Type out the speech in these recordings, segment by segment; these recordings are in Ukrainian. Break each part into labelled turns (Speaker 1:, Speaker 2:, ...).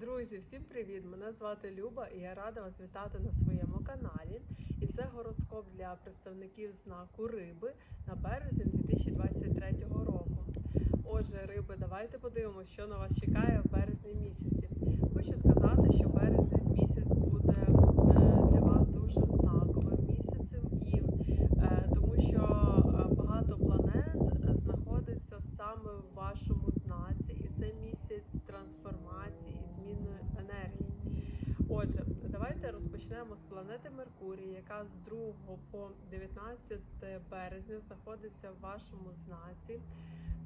Speaker 1: Друзі, всім привіт! Мене звати Люба і я рада вас вітати на своєму каналі. І це гороскоп для представників знаку риби на березень 2023 року. Отже, риби, давайте подивимося, що на вас чекає в березні місяці. Хочу сказати, що березень місяць буде е, для вас дуже знаковим місяцем, і е, тому що е, багато планет е, знаходиться саме в вашому знаці, і це місяць трансформації і зміни енергії. Отже, розпочнемо з планети Меркурій, яка з 2 по 19 березня знаходиться в вашому знаці.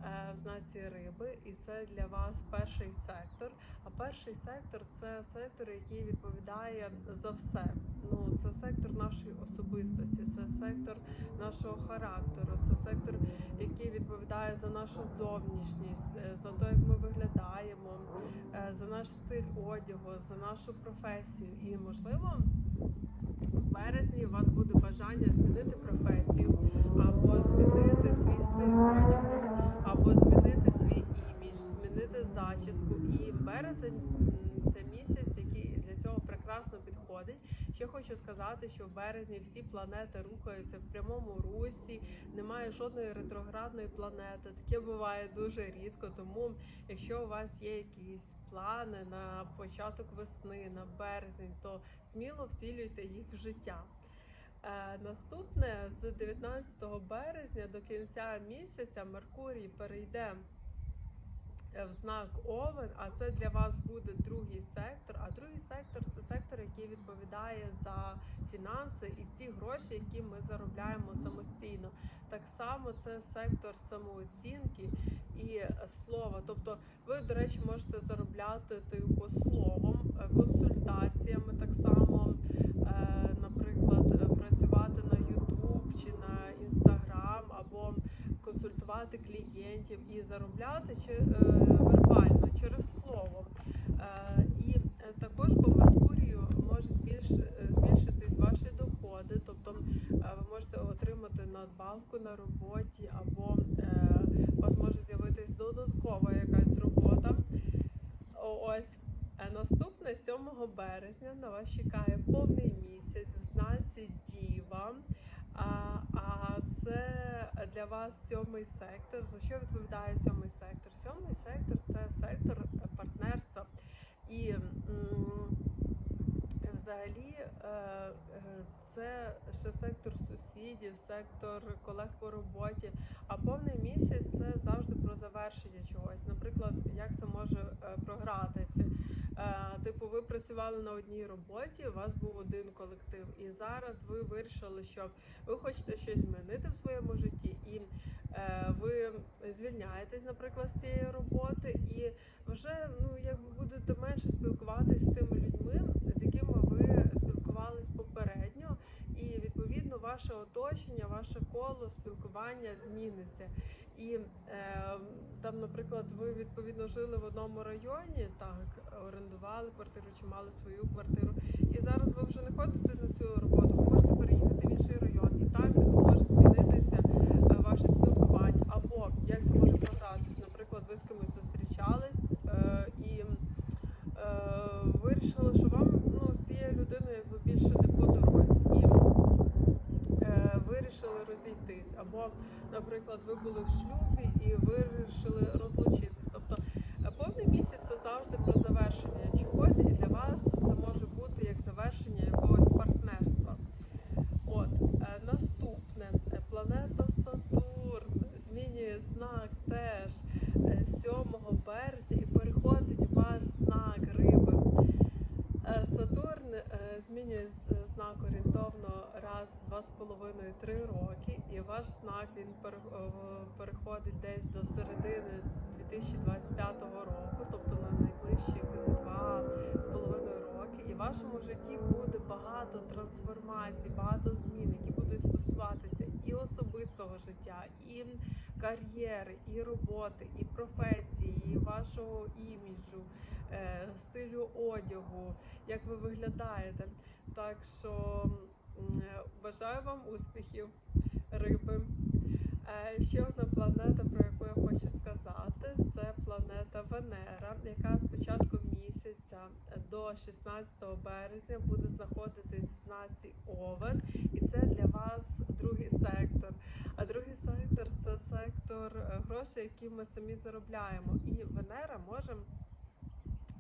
Speaker 1: е, В знаці риби, і це для вас перший сектор. А перший сектор це сектор, який відповідає за все. Ну, це сектор нашої особистості, це сектор нашого характеру, це сектор, який відповідає за нашу зовнішність, е, за те, як ми виглядаємо, наш стиль одягу, за нашу професію. І можливо, в березні у вас буде бажання змінити професію, або змінити свій стиль одягу, або змінити свій імідж, змінити зачіску. І березень м, це місяць, який для цього прекрасно підходить. Ще хочу сказати, що в березні всі планети рухаються в прямому русі, немає жодної ретроградної планети. Таке буває дуже рідко. Тому, якщо у вас є якісь плани на початок весни, на березень, то сміло втілюйте їх в життя. Е, наступне з 19 березня до кінця місяця Меркурій перейде в знак Овен, а це для вас буде другий сектор. А другий сектор це сектор, який відповідає за фінанси і ті гроші, які ми заробляємо самостійно. Так само це сектор самооцінки і е, слова. Тобто, ви, до речі, можете заробляти типу словом, е, консультаціями так само. Е, наприклад, е, працювати на YouTube чи на Instagram, або консультувати клієнтів і заробляти чи е, вербально через слово. Е, і е, також по Меркурію може збільш, збільшитись ваші доходи, тобто ви можете отримати надбавку на роботі, або у вас може з'явитись додаткова якась робота. Ось. Наступне 7 березня на вас чекає повний місяць в знаці Діва. Вас сьомий сектор. За що відповідає сьомий сектор? Сьомий сектор це сектор партнерства. І взагалі е, це ще сектор сусідів, сектор колег по роботі. А повний місяць це завжди про завершення чогось. Наприклад, як це може е, програтися. Е, Типу, ви працювали на одній роботі, у вас був один колектив, і зараз ви вирішили, що ви хочете щось змінити в своєму житті, і е, ви звільняєтесь, наприклад, з цієї роботи, і вже ну якби будете менше спілкуватись з тими людьми, з якими ви спілкувались попередньо, і відповідно ваше оточення, ваше коло спілкування зміниться. І е, там, наприклад, ви відповідно жили в одному районі, так орендували квартиру чи мали свою квартиру, і зараз ви вже не ходите на цю роботу, ви можете переїхати в інший район, і так може змінитися е, ваше спілкування. Або як це може програтися, наприклад, ви з кимось зустрічались е, і е, вирішили, що вам ну, з цією людиною якби більше не по дорозі. І е, вирішили розійтись. Або, наприклад, ви були в шлюбі і вирішили розлучитись. Тобто е, повний місяць це завжди про завершення чогось, і для вас це може бути як завершення якогось партнерства. От е, наступне Е, планета Сатурн змінює знак теж е, 7 березня і переходить в ваш знак риби. Е, Сатурн е, змінює знак орієнтовно раз два з половиною три роки, і ваш знак він пере- е, переходить десь до середини 2025 року, тобто на найближчі два з половиною роки. І в вашому житті буде багато трансформацій, багато змін, які будуть стосуватися і особистого життя, і кар'єри, і роботи, і професії, і вашого іміджу, е, стилю одягу, як ви виглядаєте. Так що е, бажаю вам успіхів, риби. Е, Ще одна планета, про яку я хочу сказати, це планета Венера, яка з початку місяця до 16 березня буде знаходитись в знаці Овен, і це для вас другий сектор. А другий сектор це сектор е, грошей, які ми самі заробляємо. І Венера може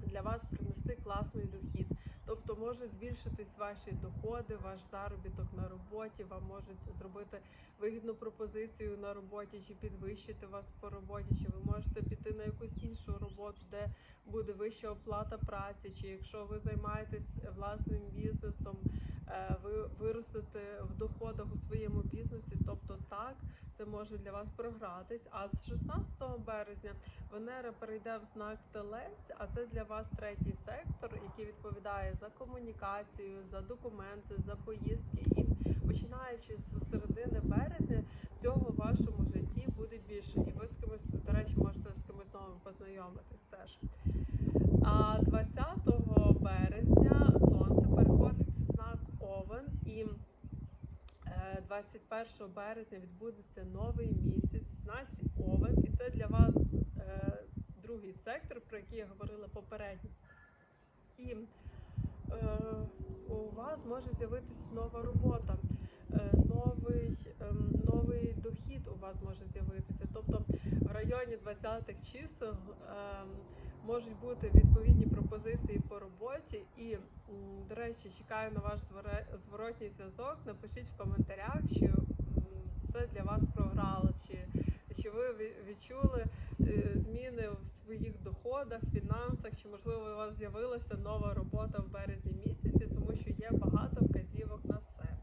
Speaker 1: для вас принести класний дохід. Тобто можуть збільшитись ваші доходи, ваш заробіток на роботі, вам можуть зробити вигідну пропозицію на роботі, чи підвищити вас по роботі, чи ви можете піти на якусь іншу роботу, де буде вища оплата праці, чи якщо ви займаєтесь власним бізнесом, ви в доходах у своєму бізнесі. Тобто так, це може для вас програтись. А з 16 березня Венера перейде в знак Телець, а це для вас третій сектор, який відповідає за комунікацію, за документи, за поїздки. І починаючи з середини березня, цього в вашому житті буде більше. І ви з кимось, до речі, можете з кимось новим познайомитись теж. А 20 березня сонце переходить в знак Овен і е, 21 березня відбудеться новий місяць знаці Овен, і це для вас е, другий сектор, про який я говорила попередньо. І е, у вас може з'явитися нова робота, е, новий, ем, новий дохід у вас може з'явитися. Тобто в районі 20-х чисел ем, можуть бути відповідні пропозиції по роботі. І, до речі, чекаю на ваш зворотній зв'язок. Напишіть в коментарях, чи це для вас програло, чи, чи ви відчули е, зміни в своїх доходах, фінансах, чи можливо у вас з'явилася нова робота в березні місяці, тому що є багато вказівок на це.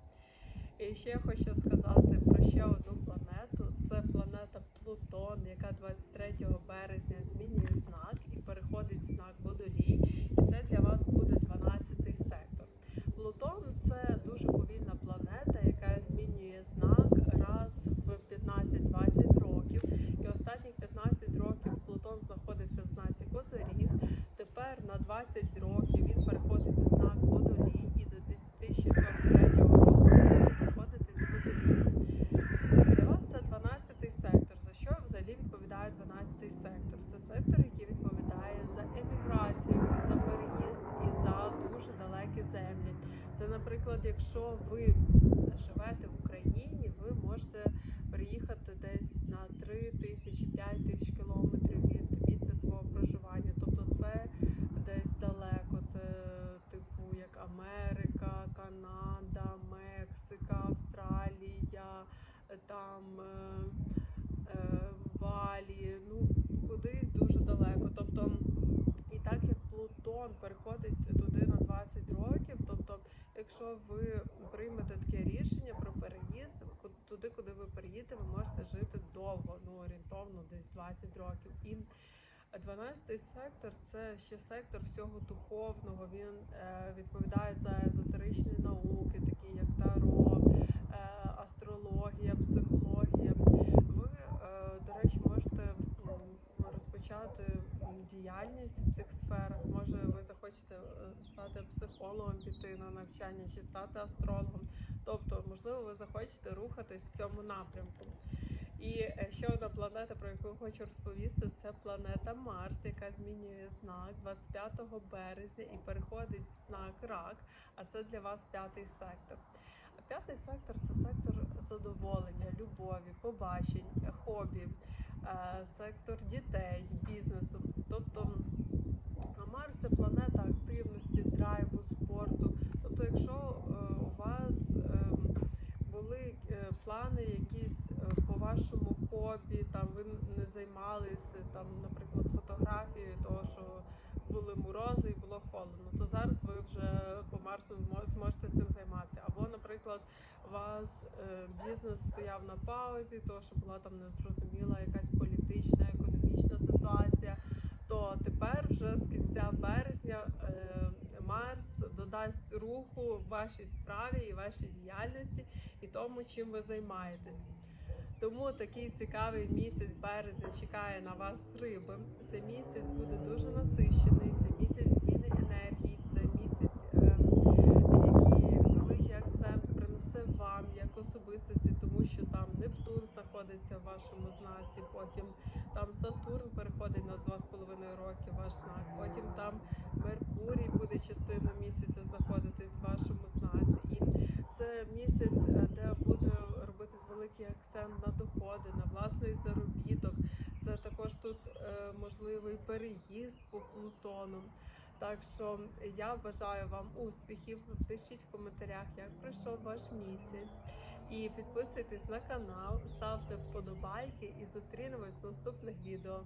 Speaker 1: І ще я хочу сказати про ще одну планету. Це планета Плутон, яка 23 березня змінює знак і переходить в знак Водолій. І це для вас буде 12 сектор. Плутон це дуже повільна планета, яка змінює знак раз в 15-20 років. І останніх 15 років Плутон знаходився в знаці Козиріг. Тепер на 20 років він переходить в знак Водолій і до 2043 року буде знаходитись в Водолії. Для вас це 12 сектор. За що взагалі відповідає 12 сектор? Це сектор, який відповідає за еміграцію, за переїзд і за дуже далекі землі. Це, наприклад, якщо ви живете в Україні, ви можете переїхати десь на 3 тисячі, 5 тисяч кілометрів від місця свого проживання. Тобто це десь далеко. Це типу як Америка, Канада, Мексика, Австралія, е, там е, е, Балі, ну кудись дуже далеко. Тобто, і так як Плутон переходить туди на 20 років, тобто, якщо ви приймете таке рішення про переїзд, туди, куди ви переїдете, ви можете жити довго, ну орієнтовно десь 20 років. І 12-й сектор це ще сектор всього духовного. Він е, відповідає за езотеричні науки, такі як таро, е, астрологія, психологія. Ви, е, до речі, можете розпочати діяльність в цих сферах. Може, ви захочете е, стати психологом, піти на навчання чи стати астрологом. Тобто, можливо, ви захочете рухатись в цьому напрямку. І е, ще одна планета, про яку хочу розповісти, це планета Марс, яка змінює знак 25 березня і переходить в знак Рак. А це для вас п'ятий сектор. А п'ятий сектор це сектор задоволення, любові, побачень, хобі, е, сектор дітей, бізнесу. Тобто Марс це планета активності, драйву, спорту. Тобто, якщо е, у вас ем, були е, плани якісь по вашому хобі, там ви не займалися там, наприклад, фотографією, того що були морози і було холодно, то зараз ви вже по Марсу мо- зможете цим займатися. Або, наприклад, у вас е, бізнес стояв на паузі, тому що була там незрозуміла якась політична, економічна ситуація. То тепер вже з кінця березня е, Марс додасть руху вашій справі і вашій діяльності і тому, чим ви займаєтесь. Тому такий цікавий місяць березень чекає на вас риби. Цей місяць буде дуже насичений. Це місяць зміни енергії, це місяць, ем, який великий акцент принесе вам як особистості, тому що там Нептун знаходиться в вашому знаці, потім там Сатурн переходить на 2,5 роки ваш знак, потім там Меркурій буде частину місяця знаходитись в вашому знаці. І це місяць, е, де буде робитись великий акцент на доходи, на власний заробіток. Це також тут е, можливий переїзд по Плутону. Так що я бажаю вам успіхів. Пишіть в коментарях, як пройшов ваш місяць. І підписуйтесь на канал, ставте вподобайки і зустрінемось в наступних відео.